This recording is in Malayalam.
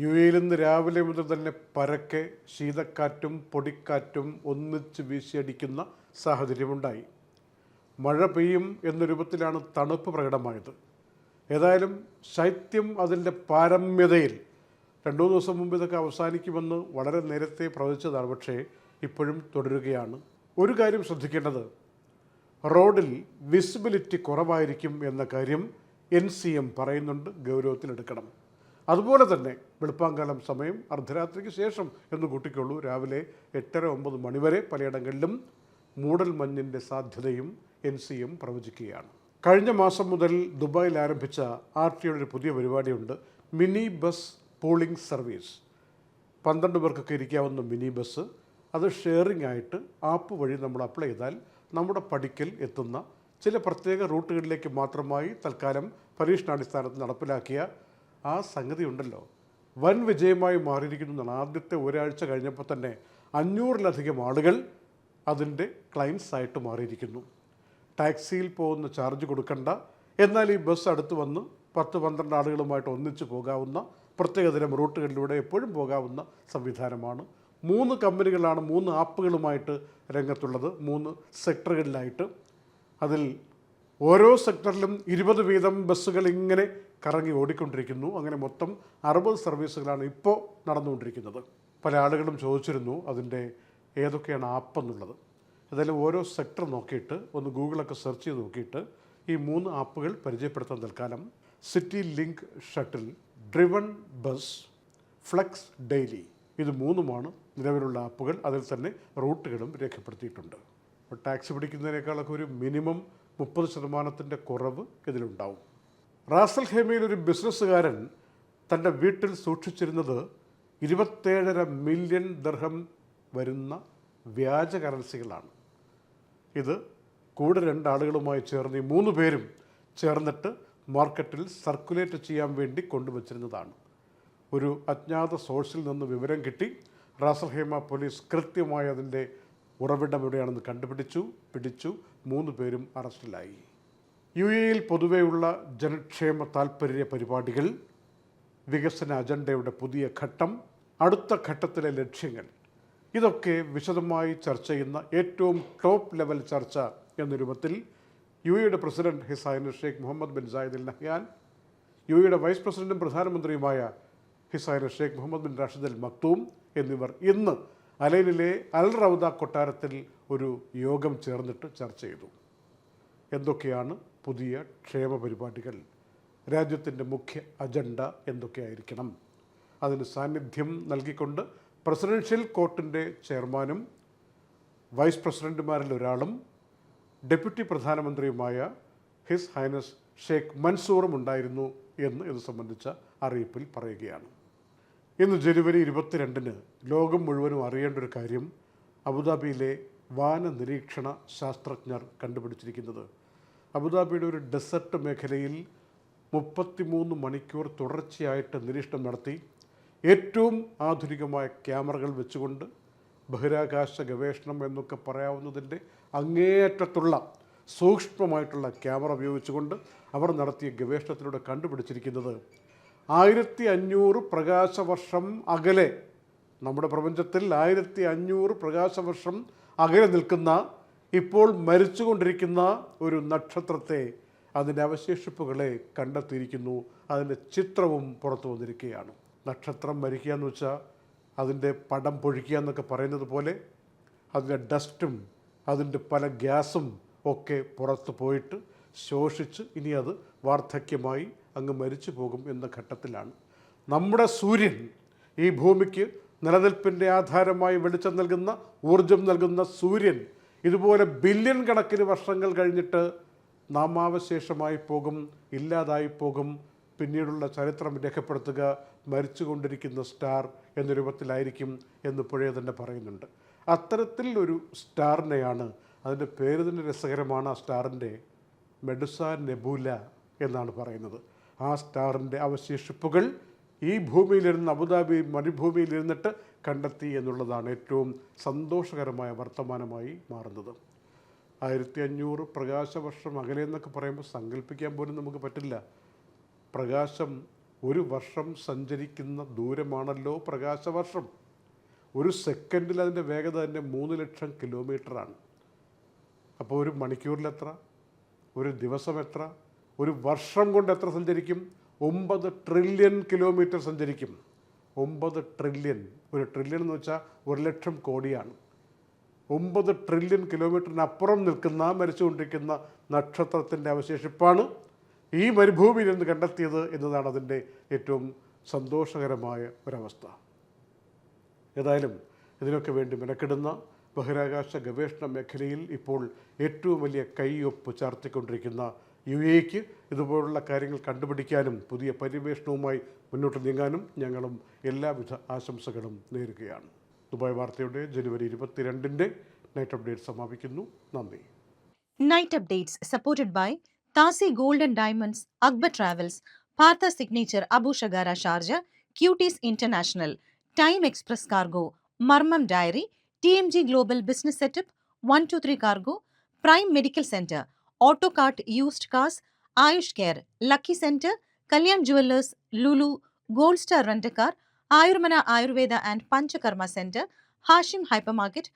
യു എയിൽ നിന്ന് രാവിലെ മുതൽ തന്നെ പരക്കെ ശീതക്കാറ്റും പൊടിക്കാറ്റും ഒന്നിച്ച് വീശിയടിക്കുന്ന സാഹചര്യമുണ്ടായി. മഴ പെയ്യും എന്ന രൂപത്തിലാണ് തണുപ്പ് പ്രകടമായത്. ഏതായാലും ശൈത്യം അതിന്റെ പാരമ്യതയിൽ രണ്ടു ദിവസം മുമ്പ് ഇതൊക്കെ അവസാനിക്കുമെന്ന് വളരെ നേരത്തെ പ്രവചിച്ചതാണ്. പക്ഷേ ഇപ്പോഴും തുടരുകയാണ്. ഒരു കാര്യം ശ്രദ്ധിക്കേണ്ടത്. റോഡിൽ വിസിബിലിറ്റി കുറവായിരിക്കും എന്ന കാര്യം എൻ സി എം പറയുന്നുണ്ട്. ഗൗരവത്തിലെടുക്കണം. അതുപോലെ തന്നെ വെളുപ്പാങ്കാലം സമയം അർദ്ധരാത്രിക്ക് ശേഷം എന്ന് കൂട്ടിക്കൊള്ളൂ. രാവിലെ എട്ടര ഒമ്പത് മണിവരെ പലയിടങ്ങളിലും മൂടൽ മഞ്ഞിന്റെ സാധ്യതയും എൻ സി എം പ്രവചിക്കുകയാണ്. കഴിഞ്ഞ മാസം മുതൽ ദുബായിൽ ആരംഭിച്ച ആർ ടിയുടെ ഒരു പുതിയ പരിപാടിയുണ്ട്. Mini bus pooling service. പന്ത്രണ്ട് പേർക്കൊക്കെ ഇരിക്കാവുന്ന മിനി ബസ്. അത് ഷെയറിംഗ് ആയിട്ട് ആപ്പ് വഴി നമ്മൾ അപ്ലൈ ചെയ്താൽ നമ്മുടെ പഠിക്കൽ എത്തുന്ന ചില പ്രത്യേക റൂട്ടുകളിലേക്ക് മാത്രമായി തൽക്കാലം പരീക്ഷണാടിസ്ഥാനത്ത് നടപ്പിലാക്കിയ ആ സംഗതി ഉണ്ടല്ലോ. വൻ വിജയമായി മാറിയിരിക്കുന്നു എന്നാണ്. ആദ്യത്തെ ഒരാഴ്ച കഴിഞ്ഞപ്പോൾ തന്നെ അഞ്ഞൂറിലധികം ആളുകൾ അതിന്റെ ക്ലയൻസ് ആയിട്ട് മാറിയിരിക്കുന്നു. ടാക്സിയിൽ പോകുന്ന ചാർജ് കൊടുക്കണ്ട. എന്നാൽ ഈ ബസ് അടുത്ത് വന്ന് പത്ത് പന്ത്രണ്ട് ആളുകളുമായിട്ട് ഒന്നിച്ച് പോകാവുന്ന പ്രത്യേകതരം റൂട്ടുകളിലൂടെ എപ്പോഴും പോകാവുന്ന സംവിധാനമാണ്. മൂന്ന് കമ്പനികളാണ് മൂന്ന് ആപ്പുകളുമായിട്ട് രംഗത്തുള്ളത്. മൂന്ന് സെക്ടറുകളിലായിട്ട് അതിൽ ഓരോ സെക്ടറിലും ഇരുപത് വീതം ബസ്സുകൾ ഇങ്ങനെ കറങ്ങി ഓടിക്കൊണ്ടിരിക്കുന്നു. അങ്ങനെ മൊത്തം അറുപത് സർവീസുകളാണ് ഇപ്പോൾ നടന്നുകൊണ്ടിരിക്കുന്നത്. പല ആളുകളും ചോദിച്ചിരുന്നു അതിന്റെ ഏതൊക്കെയാണ് ആപ്പ് എന്നുള്ളത്. ഏതായാലും ഓരോ സെക്ടർ നോക്കിയിട്ട് ഒന്ന് ഗൂഗിളൊക്കെ സെർച്ച് ചെയ്ത് നോക്കിയിട്ട് ഈ മൂന്ന് ആപ്പുകൾ പരിചയപ്പെടുത്താൻ തൽക്കാലം. City link shuttle driven bus flex daily ഇത് മൂന്നുമാണ് നിലവിലുള്ള ആപ്പുകൾ അതിൽ തന്നെ റൂട്ടുകളും രേഖപ്പെടുത്തിയിട്ടുണ്ട്. ടാക്സി പിടിക്കുന്നതിനേക്കാളൊക്കെ ഒരു മിനിമം മുപ്പത് ശതമാനത്തിന്റെ കുറവ് ഇതിലുണ്ടാവും. റാസൽ ഹേമയിൽ ഒരു ബിസിനസ്സുകാരൻ തന്റെ വീട്ടിൽ സൂക്ഷിച്ചിരുന്നത് ഇരുപത്തേഴര മില്യൺ ദർഹം വരുന്ന വ്യാജ കറൻസികളാണ്. ഇത് കൂടെ രണ്ടാളുകളുമായി ചേർന്ന് ഈ മൂന്ന് പേരും ചേർന്നിട്ട് മാർക്കറ്റിൽ സർക്കുലേറ്റ് ചെയ്യാൻ വേണ്ടി കൊണ്ടുവച്ചിരുന്നതാണ്. ഒരു അജ്ഞാത സോഴ്സിൽ നിന്ന് വിവരം കിട്ടി. റാസൽഹേമ പോലീസ് കൃത്യമായി അതിന്റെ ഉറവിടം എവിടെയാണെന്ന് കണ്ടുപിടിച്ചു പിടിച്ചു. മൂന്ന് പേരും അറസ്റ്റിലായി. യു എയിൽ പൊതുവെയുള്ള ജനക്ഷേമ താൽപ്പര്യ പരിപാടികൾ വികസന അജണ്ടയുടെ പുതിയ ഘട്ടം അടുത്ത ഘട്ടത്തിലെ ലക്ഷ്യങ്ങൾ ഇതൊക്കെ വിശദമായി ചർച്ച ചെയ്യുന്ന ഏറ്റവും ടോപ്പ് ലെവൽ ചർച്ച എന്ന രൂപത്തിൽ യു എയുടെ president his highness Sheikh Mohammed bin Zayed Al Nahyan U എയുടെ വൈസ് പ്രസിഡന്റും പ്രധാനമന്ത്രിയുമായ his highness Sheikh Mohammed bin Rashid Al Maktoum എന്നിവർ ഇന്ന് അലൈനിലെ അൽ റൗദ കൊട്ടാരത്തിൽ ഒരു യോഗം ചേർന്നിട്ട് ചർച്ച ചെയ്തു. എന്തൊക്കെയാണ് പുതിയ ക്ഷേമ പരിപാടികൾ? രാജ്യത്തിന്റെ മുഖ്യ അജണ്ട എന്തൊക്കെയായിരിക്കണം? അതിന് സാന്നിധ്യം നൽകിക്കൊണ്ട് പ്രസിഡൻഷ്യൽ കോർട്ടിന്റെ ചെയർമാനും വൈസ് പ്രസിഡന്റുമാരിൽ ഒരാളും ഡെപ്യൂട്ടി പ്രധാനമന്ത്രിയുമായ ഹിസ് ഹൈനസ് ഷെയ്ഖ് മൻസൂറും ഉണ്ടായിരുന്നു എന്ന് ഇത് സംബന്ധിച്ച അറിയിപ്പിൽ പറയുകയാണ്. ഇന്ന് ജനുവരി ഇരുപത്തിരണ്ടിന് ലോകം മുഴുവനും അറിയേണ്ട ഒരു കാര്യം അബുദാബിയിലെ വാന നിരീക്ഷണ ശാസ്ത്രജ്ഞർ കണ്ടുപിടിച്ചിരിക്കുന്നത്. അബുദാബിയുടെ ഒരു ഡെസർട്ട് മേഖലയിൽ മുപ്പത്തിമൂന്ന് മണിക്കൂർ തുടർച്ചയായിട്ട് നിരീക്ഷണം നടത്തി ഏറ്റവും ആധുനികമായ ക്യാമറകൾ വെച്ചുകൊണ്ട് ബഹിരാകാശ ഗവേഷണം എന്നൊക്കെ പറയാവുന്നതിന്റെ അങ്ങേയറ്റത്തുള്ള സൂക്ഷ്മമായിട്ടുള്ള ക്യാമറ ഉപയോഗിച്ചുകൊണ്ട് അവർ നടത്തിയ ഗവേഷണത്തിലൂടെ കണ്ടുപിടിച്ചിരിക്കുന്നത് ആയിരത്തി അഞ്ഞൂറ് പ്രകാശവർഷം അകലെ നമ്മുടെ പ്രപഞ്ചത്തിൽ ആയിരത്തി അഞ്ഞൂറ് പ്രകാശവർഷം അകലെ നിൽക്കുന്ന ഇപ്പോൾ മരിച്ചുകൊണ്ടിരിക്കുന്ന ഒരു നക്ഷത്രത്തെ അതിന്റെ അവശേഷിപ്പുകളെ കണ്ടെത്തിയിരിക്കുന്നു. അതിന്റെ ചിത്രവും പുറത്തു വന്നിരിക്കുകയാണ്. നക്ഷത്രം മരിക്കുക എന്ന് വെച്ചാൽ അതിന്റെ പടം പൊഴിക്കുക എന്നൊക്കെ പറയുന്നത് പോലെ അതിന്റെ ഡസ്റ്റും അതിന്റെ പല ഗ്യാസും ഒക്കെ പുറത്ത് പോയിട്ട് ശോഷിച്ച് ഇനി അത് വാർദ്ധക്യമായി അങ്ങ് മരിച്ചു പോകും എന്ന ഘട്ടത്തിലാണ്. നമ്മുടെ സൂര്യൻ ഈ ഭൂമിക്ക് നിലനിൽപ്പിന്റെ ആധാരമായി വെളിച്ചം നൽകുന്ന ഊർജം നൽകുന്ന സൂര്യൻ ഇതുപോലെ ബില്യൺ കണക്കിന് വർഷങ്ങൾ കഴിഞ്ഞിട്ട് നാമാവശേഷമായി പോകും ഇല്ലാതായി പോകും പിന്നീടുള്ള ചരിത്രം രേഖപ്പെടുത്തുക മരിച്ചുകൊണ്ടിരിക്കുന്ന സ്റ്റാർ എന്ന രൂപത്തിലായിരിക്കും എന്ന് പുഴയെ തന്നെ പറയുന്നുണ്ട്. അത്തരത്തിൽ ഒരു സ്റ്റാറിനെയാണ് അതിന്റെ പേര് തന്നെ രസകരമാണ് ആ സ്റ്റാറിന്റെ മെഡുസ നെബൂല എന്നാണ് പറയുന്നത്. ആ സ്റ്റാറിന്റെ അവശേഷിപ്പുകൾ ഈ ഭൂമിയിലിരുന്ന് അബുദാബി മരുഭൂമിയിലിരുന്നിട്ട് കണ്ടെത്തി എന്നുള്ളതാണ് ഏറ്റവും സന്തോഷകരമായ വർത്തമാനമായി മാറുന്നത്. ആയിരത്തി അഞ്ഞൂറ് പ്രകാശവർഷം അകലെ എന്നൊക്കെ പറയുമ്പോൾ സങ്കല്പിക്കാൻ പോലും നമുക്ക് പറ്റില്ല. പ്രകാശം ഒരു വർഷം സഞ്ചരിക്കുന്ന ദൂരമാണല്ലോ പ്രകാശവർഷം. ഒരു സെക്കൻഡിൽ അതിന്റെ വേഗത തന്നെ മൂന്ന് ലക്ഷം കിലോമീറ്ററാണ്. അപ്പോൾ ഒരു മണിക്കൂറിൽ എത്ര ഒരു ദിവസം എത്ര ഒരു വർഷം കൊണ്ട് എത്ര സഞ്ചരിക്കും? ഒമ്പത് ട്രില്യൺ കിലോമീറ്റർ സഞ്ചരിക്കും. ഒമ്പത് ട്രില്യൺ ഒരു ട്രില്യൺ എന്ന് വെച്ചാൽ ഒരു ലക്ഷം കോടിയാണ്. ഒമ്പത് ട്രില്യൺ കിലോമീറ്ററിനപ്പുറം നിൽക്കുന്ന മരിച്ചുകൊണ്ടിരിക്കുന്ന നക്ഷത്രത്തിന്റെ അവശേഷിപ്പാണ് ഈ മരുഭൂമിയിൽ നിന്ന് കണ്ടെത്തിയത് എന്നതാണ് അതിന്റെ ഏറ്റവും സന്തോഷകരമായ ഒരവസ്ഥ. ഏതായാലും ഇതിനൊക്കെ വേണ്ടി മെനക്കെടുന്ന ബഹിരാകാശ ഗവേഷണ മേഖലയിൽ ഇപ്പോൾ ഏറ്റവും വലിയ കൈയൊപ്പ് ചാർത്തിക്കൊണ്ടിരിക്കുന്ന യു എക്ക് ഇതുപോലുള്ള കാര്യങ്ങൾ കണ്ടുപിടിക്കാനും പുതിയ പര്യവേഷണവുമായി മുന്നോട്ട് നീങ്ങാനും ഞങ്ങളും എല്ലാവിധ ആശംസകളും നേരുകയാണ്. ദുബായ് വാർത്തയുടെ ജനുവരി ഇരുപത്തിരണ്ടിന്റെ നൈറ്റ് അപ്ഡേറ്റ് സമാപിക്കുന്നു. നന്ദി. നൈറ്റ് അപ്ഡേറ്റ്സ് സപ്പോർട്ടഡ് ബൈ താസി ഗോൾഡൻ ഡയമണ്ട്സ് അക്ബർ ട്രാവൽസ് പാർത്ത signature Abu Shagara Sharjah cuties international time express cargo മർമ്മം diary T M G global business setup one two three cargo prime medical centre ఆటోకాట్ used cars Ayush care lucky centre Kalyan jewellers Lulu gold star rent a car Ayurmana Ayurveda and Panchakarma centre Hashim hypermarket